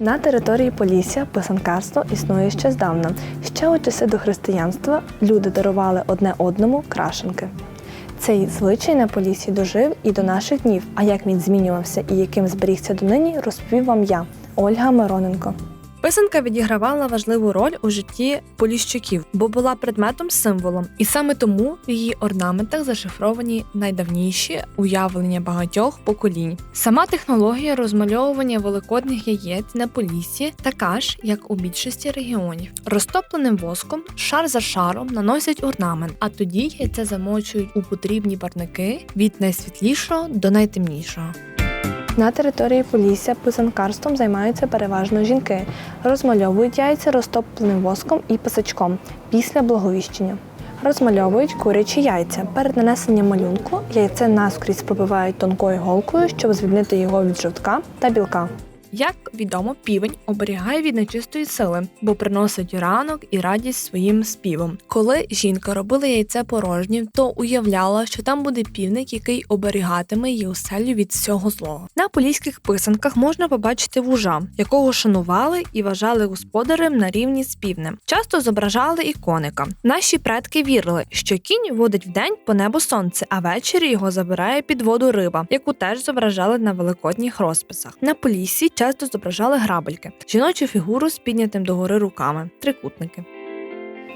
На території Полісся писанкарство існує ще здавна. Ще у часи до християнства люди дарували одне одному крашенки. Цей звичай на Полісі дожив і до наших днів. А як він змінювався і яким зберігся донині, розповів вам я, Ольга Мироненко. Писанка відігравала важливу роль у житті поліщуків, бо була предметом символом, і саме тому в її орнаментах зашифровані найдавніші уявлення багатьох поколінь. Сама технологія розмальовування великодних яєць на поліссі така ж, як у більшості регіонів. Розтопленим воском шар за шаром наносять орнамент, а тоді яйце замочують у потрібні барники від найсвітлішого до найтемнішого. На території Полісся писанкарством займаються переважно жінки, розмальовують яйця розтопленим воском і писачком після благовіщення. Розмальовують курячі яйця. Перед нанесенням малюнку яйце наскрізь пробивають тонкою голкою, щоб звільнити його від жовтка та білка. Як відомо, півень оберігає від нечистої сили, бо приносить ранок і радість своїм співом. Коли жінка робила яйце порожнім, то уявляла, що там буде півник, який оберігатиме її оселю від всього злого. На поліських писанках можна побачити вужа, якого шанували і вважали господарем на рівні з півнем. Часто зображали і коника. Наші предки вірили, що кінь водить вдень по небу сонце, а ввечері його забирає під воду риба, яку теж зображали на великодніх розписах. На поліссі часто зображали грабельки, жіночу фігуру з піднятим догори руками, трикутники.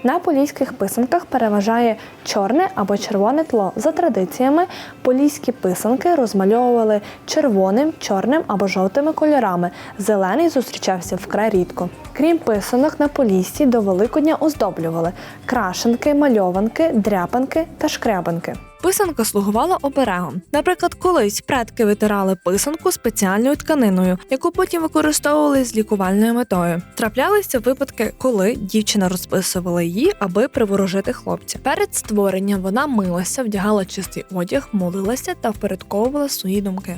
На поліських писанках переважає чорне або червоне тло. За традиціями, поліські писанки розмальовували червоним, чорним або жовтими кольорами. Зелений зустрічався вкрай рідко. Крім писанок, на поліссі до Великодня оздоблювали крашенки, мальованки, дряпанки та шкрябанки. Писанка слугувала оберегом. Наприклад, колись предки витирали писанку спеціальною тканиною, яку потім використовували з лікувальною метою. Траплялися випадки, коли дівчина розписувала її, аби приворожити хлопця. Перед створенням вона милася, вдягала чистий одяг, молилася та впорядковувала свої думки.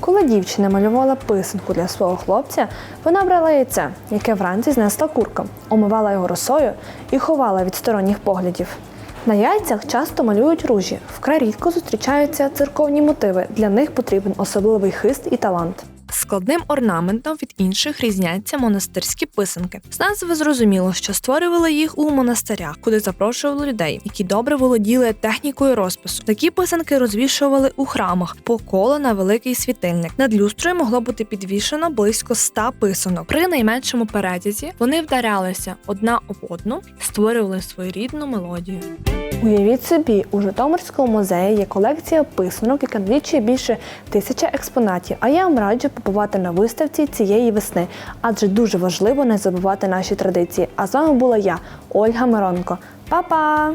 Коли дівчина малювала писанку для свого хлопця, вона брала яйце, яке вранці знесла курка, омивала його росою і ховала від сторонніх поглядів. На яйцях часто малюють ружі, вкрай рідко зустрічаються церковні мотиви. Для них потрібен особливий хист і талант. Складним орнаментом від інших різняться монастирські писанки. З назви зрозуміло, що створювали їх у монастирях, куди запрошували людей, які добре володіли технікою розпису. Такі писанки розвішували у храмах по колу на великий світильник. Над люстрою могло бути підвішено близько ста писанок. При найменшому перетязі вони вдарялися одна об одну, створювали своєрідну мелодію. Уявіть собі, у Житомирському музеї є колекція писанок, яка налічує більше тисячі експонатів. А я вам раджу побувати на виставці цієї весни, адже дуже важливо не забувати наші традиції. А з вами була я, Ольга Миронко. Па-па!